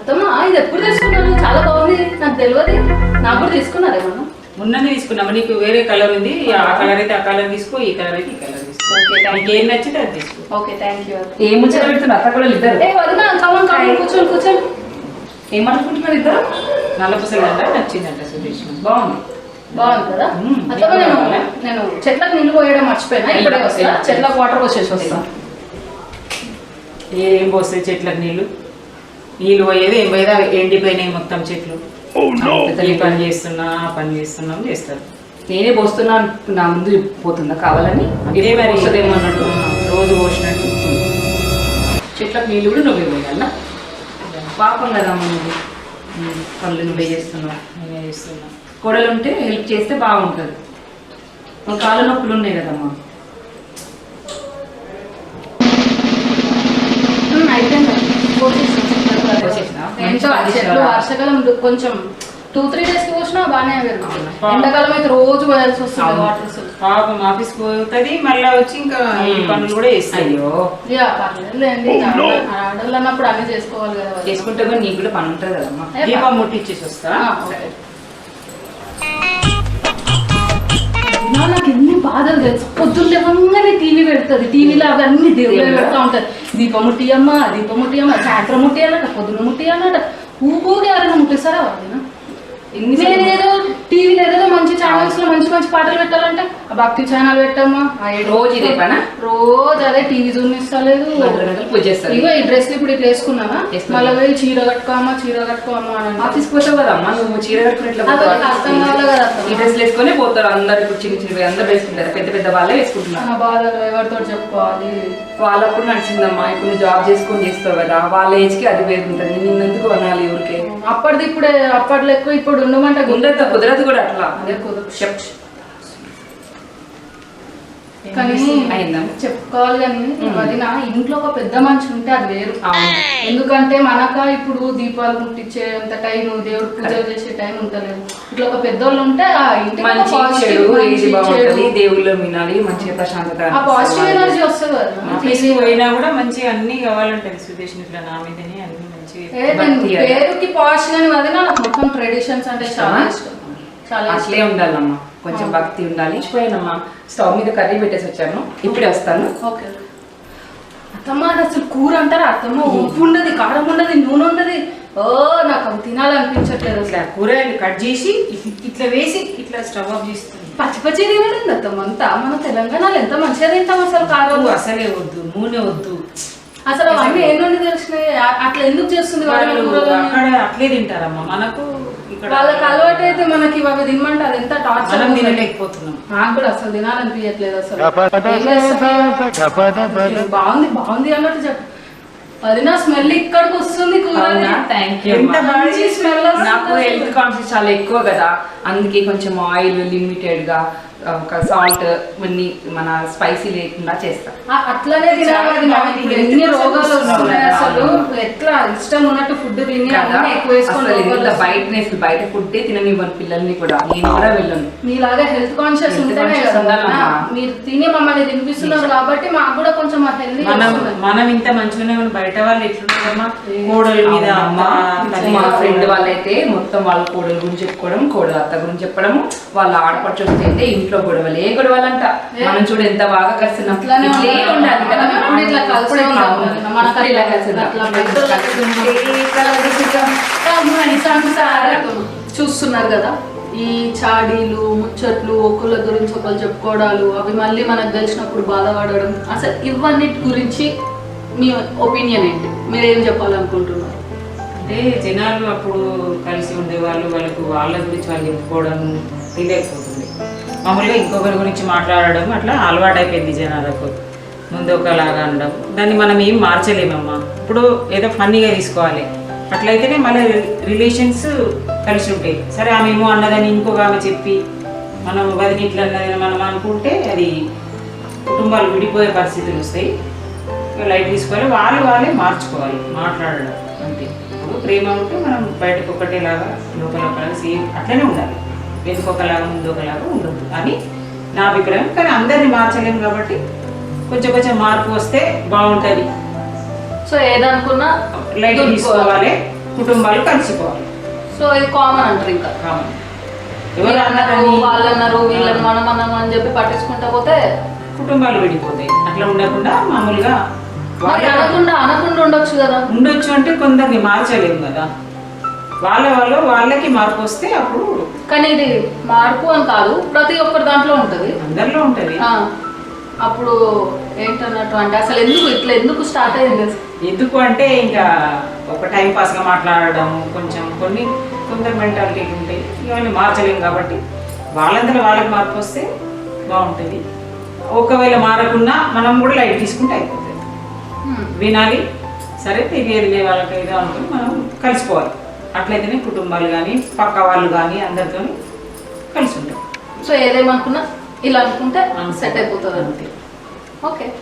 అత్తమ్మ ఇది ఎప్పుడు తీసుకున్నారు చాలా బాగుంది. నాకు తెలియదు నాకు కూడా తీసుకున్నారేమన్నా మొన్ననే తీసుకున్నాము నీకు వేరే కలర్ ఉంది. ఆ కలర్ అయితే ఆ కలర్ తీసుకో ఈ కలర్ అయితే ఈ కలర్ తీసుకో. నీకు ఏం నచ్చితే అది తీసుకో. ఓకే థ్యాంక్ యూ ఏం ముచ్చట పెడుతున్నారు? అత్త కూడా ఇద్దరు. ఏ వదిన కమన్ కమన్ కూర్చోండి కూర్చోండి. ఏమనుకుంటున్నారు ఇద్దరు? నల్ల పుసలంట నచ్చిందంట సురేష్. బాగుంది. బాగుంది కదా? నేను బాగుందా? నేను చెట్లకు నీళ్ళు పోయడం మర్చిపోయినా? ఇప్పుడే వస్తా? చెట్లకు వాటర్ పోసేసి వస్తా. ఏం పోస్తాయి చెట్లకు నీళ్ళు? నీళ్ళు పోయేది ఏం పోయేది? అవి ఎండిపోయినాయి మొత్తం చెట్లు. ఈ పని చేస్తున్నా పని చేస్తున్నాం చేస్తారు. నేనే పోస్తున్నా నా ముందు పోతుందా? కావాలని ఇదే మరి. వస్తుందేమో అన్నట్టు. రోజు పోసినట్టు. చెట్లకు నీళ్ళు కూడా నువ్వే పోయాలన్నా పాపం కదా నువ్వు పనులు నువ్వే చేస్తున్నావు నేనే చేస్తున్నా. కోడలు ఉంటే హెల్ప్ చేస్తే బాగుంటుంది. మన కాళ్ళ నొప్పులు ఉన్నాయి కదమ్మా. చెట్లు వర్షాకాలం కొంచెం టూ త్రీ డేస్కి పోసినా బాగానే పెరుగుతుంది? ఎండాకాలం అయితే రోజు పోయాల్సి వస్తుంది. వాటర్ పాపం ఆఫీస్ పోతుంది మళ్ళీ వచ్చి ఇంకా ఈ పనులు కూడా చేస్తాయి అయ్యో. యా పర్లేదులేండి ఆడవాళ్ళు అన్నప్పుడు అన్ని చేసుకోవాలి కదా. చేసుకుంటే కూడా నీకు కూడా పని ఉంటుంది కదమ్మా. దీపం ముట్టించేసి వస్తా నాకు ఎన్ని బాధలు తెలుసు పొద్దున్న లేవగానే టీవీ పెడుతుంది టీవీలో అవన్నీ దేవుళ్ళు దేవుళ్ళా? పెడతా ఉంటారు దీపం ముట్టియమ్మ దీపం ముట్టియమ్మ సాయంత్రం ముట్టి అన్నట పొద్దున్న ముట్టి అన్నట ఊగూగా ఎవరైనా ముట్టిస్తారా వాళ్ళని ఎన్ని నేనేదో టీవీలో ఏదో మంచి ఛానల్స్లో మంచి మంచి పాటలు పెట్టాలంటే ఆ భక్తి ఛానల్ పెట్టమ్మా. రోజు ఇదే పనా? రోజు అదే టీవీ చూపిస్తలేదు పూజ చేస్తారు ఇగో ఈ డ్రెస్ ఇప్పుడు ఇట్లా వేసుకున్నానా వేసుకున్నా. మళ్ళీ పోయి చీర కట్టుకోమా చీర కట్టుకోమా అని. ఆఫీస్కి పోతావు కదమ్మా నువ్వు చీర కట్టుకుని? అర్థం కదా అర్థం ఈ డ్రెస్లు వేసుకొని పోతారు అందరు ఇప్పుడు చిన్న చిన్నవి అందరు వేసుకుంటారు. పెద్ద పెద్ద వాళ్ళే వేసుకుంటున్నారు. నా బాధలు ఎవరితో చెప్పుకోవాలి వాళ్ళప్పుడు నడిచిందమ్మా ఇప్పుడు జాబ్ చేసుకొని చేస్తావు కదా వాళ్ళ ఏజ్కి అది వేరుంటుంది. నేను ఎందుకు అనాలి ఊరికే? అప్పటిది ఇప్పుడే అప్పట్లో ఎక్కువ ఇప్పుడు ఉండమంటే ఉండదు కుదరదు కూడా అట్లా. అదే కుదరదు. కానీ చెప్పుకోవాలి కానీ వదిన ఇంట్లో ఒక పెద్ద మనిషి ఉంటే అది వేరు. ఎందుకంటే మనక ఇప్పుడు దీపాలు ముట్టించే అంత టైం దేవుడు పూజ చేసే టైం ఉంటలేదు ఇట్లా ఒక పెద్దోళ్ళు ఉంటే మంచి. దేవుళ్ళు వినాలి మంచిగా ప్రశాంతత ఆ పాజిటివ్ ఎనర్జీ వస్తుంది పోయినా కూడా మంచిగా అన్ని కావాలంటది సుదేశ్ ఇట్లా నా మీదనే అన్ని. పేరుకి పాష్ కానీ వదిన నాకు మొత్తం ట్రెడిషన్స్ అంటే చాలా ఇష్టం. చాలా అట్లే ఉండాలమ్మా. కొంచెం భక్తి ఉండాలి. పోయానమ్మా స్టవ్ మీద కర్రీ పెట్టేసి వచ్చాను. ఇప్పుడే వస్తాను. ఓకే. అత్తమ్మ అది అసలు కూర అంటారా? అత్తమ్మ ఉప్పు ఉండదు కారం ఉండదు నూనె ఉండదు. ఓ నాకు అవి తినాలనిపించట్లేదు అసలు. కూరగాయలు కట్ చేసి ఇట్- ఇట్లా వేసి ఇట్లా స్టవ్ ఆఫ్ చేస్తుంది పచ్చి పచ్చి తినలేదు అత్తమ్మ? అంతా మన తెలంగాణలో ఎంత మంచిగా తింటాం అసలు కారం? అసలే వద్దు నూనె వద్దు. అసలు అవన్నీ ఏ నుండి తెలిసినాయి అట్లా ఎందుకు చేస్తుంది వాళ్ళ? అక్కడ అట్లే తింటారమ్మా. మనకు ఇక్కడ వాళ్ళకి అలవాటు అయితే మనకి అవి తినమంటే అది ఎంత టార్చర్ తినలేకపోతున్నాం. నాకు కూడా అసలు తినాలనిపించట్లేదు అసలు? బాగుంది బాగుంది అన్నట్టు చెప్పు. అది నా స్మెల్ ఇక్కడికి వస్తుంది నాకు హెల్త్ కాన్షియస్ చాలా ఎక్కువ కదా. అందుకే కొంచెం ఆయిల్ లిమిటెడ్గా ఒక సాల్ట్ ఇవన్నీ మన స్పైసీ లేకుండా చేస్తా. అట్లనే ఎన్ని రోగాలు వస్తున్నాయి అసలు. ఎట్లా? ఇష్టం ఉన్నట్టు ఫుడ్ తిని ఎక్కువ అసలు వస్తున్నాయి. బయటనే బయట ఫుడ్ తిననివ్వను పిల్లల్ని కూడా. నేను కూడా వెళ్ళను. మీలాగా హెల్త్ కాన్షియస్ ఉంటేనే. మీరు తిని మమ్మల్ని తినిపిస్తున్నారు కాబట్టి మాకు కూడా కొంచెం మనం మనం ఇంత మంచిగానే ఉన్నాం బయట వాళ్ళు ఎట్లున్నారమ్మా కోడల మీద మా ఫ్రెండ్ వాళ్ళైతే మొత్తం వాళ్ళ కోడల గురించి చెప్పుకోవడం కోడల అత్త గురించి చెప్పడం వాళ్ళ ఆడపడుచు వస్తే అయితే ఇంట్లో గొడవలు ఏ. గొడవలంట మనం చూడు ఎంత బాగా కలిసి అట్లానే ఇట్లే ఉండాలి. ఉండాలి కదా. మనం ఎప్పుడు ఇట్లా కలిసే అప్పుడు ఇట్లా ఉండాలి. ఉండాలి. మనకు అప్పుడు ఇలా అట్లా కలిసి ఉండాలి. అట్లా పెద్దోళ్ళకి ఏ కలగలుసుగా. చూస్తున్నారు కదా. ఈ చాడీలు ముచ్చట్లు ఒకళ్ళ గురించి ఒకళ్ళు చెప్పుకోవడాలు అవి మళ్ళీ మనకు తెలిసినప్పుడు బాధపడడం. అసలు ఇవన్నీ గురించి మీ ఒపీనియన్ ఏంటి? మీరు ఏం చెప్పాలనుకుంటున్నారు? అంటే జనాలు అప్పుడు కలిసి ఉండేవాళ్ళు వాళ్ళకు వాళ్ళ గురించి వాళ్ళు చెప్పుకోవడం తెలియకపోతుంది మామూలుగా ఇంకొకరి గురించి మాట్లాడడం అట్లా అలవాటు అయిపోయింది జనాలకు. ముందు ఒకలాగా అనడం. దాన్ని మనం ఏం మార్చలేమమ్మా. ఇప్పుడు ఏదో ఫన్నీగా తీసుకోవాలి. అట్లయితేనే మళ్ళీ రిలేషన్స్ కలిసి ఉంటాయి. సరే ఆమె ఏమో అన్నదని ఇంకొక ఆమె చెప్పి మనం వదిలి అన్నదని మనం అనుకుంటే అది కుటుంబాలు విడిపోయే పరిస్థితులు వస్తాయి. లైట్ తీసుకోవాలి. వాళ్ళు వాళ్ళే మార్చుకోవాలి. మాట్లాడడం అంతే. ఇప్పుడు ప్రేమ ఉంటే మనం బయటకు ఒకటేలాగా లోపల ఒకలాగా సేమ్ అట్లనే ఉండాలి. వెనుక ఒకలాగా ముందు ఒకలాగా ఉండదు అని నా అభిప్రాయం. కానీ అందరిని మార్చలేము కాబట్టి కొంచెం కొంచెం మార్పు వస్తే బాగుంటుంది. సో ఏదనుకున్నా లైట్. తీసుకోవాలి. కుటుంబాలు కలిసిపోవాలి. సో ఇది కామన్ అంటారు ఇంకా. కామన్. ఎవరు అన్నారు వాళ్ళు అన్నారు వీళ్ళని మనం అన్నాము అని చెప్పి పట్టించుకుంటా పోతే కుటుంబాలు విడిపోతాయి. అట్లా ఉండకుండా మామూలుగా అనకుండా అనకుండా ఉండొచ్చు కదా. ఉండొచ్చు అంటే కొందరిని మార్చలేము కదా. వాళ్ళ వాళ్ళు వాళ్ళకి మార్పు వస్తే అప్పుడు కానీ ఇది మార్పు అని కాదు ప్రతి ఒక్కరి దాంట్లో ఉంటది. అందరిలో ఉంటుంది. అప్పుడు ఏంటన్నట్టు అంటే అసలు ఎందుకు ఇట్లా ఎందుకు స్టార్ట్ అయింది? ఎందుకు అంటే ఇంకా ఒక టైం పాస్గా మాట్లాడడం కొంచెం కొన్ని కొందరు మెంటాలిటీ ఉంటాయి ఇవన్నీ మార్చలేము కాబట్టి వాళ్ళందరూ వాళ్ళకి మార్పు వస్తే బాగుంటుంది. ఒకవేళ మారకున్నా మనం కూడా లైట్ తీసుకుంటే అయిపోతుంది. వినాలి. సరే తెలియదులే వాళ్ళకి ఏదో అనుకుని మనం కలిసిపోవాలి. అట్లయితేనే కుటుంబాలు కానీ పక్క వాళ్ళు కానీ అందరితో కలిసి ఉంటాం. సో ఏదేమనుకున్నా ఇలా అనుకుంటే అనుకో. సెట్ అయిపోతుంది అంతే. ఓకే.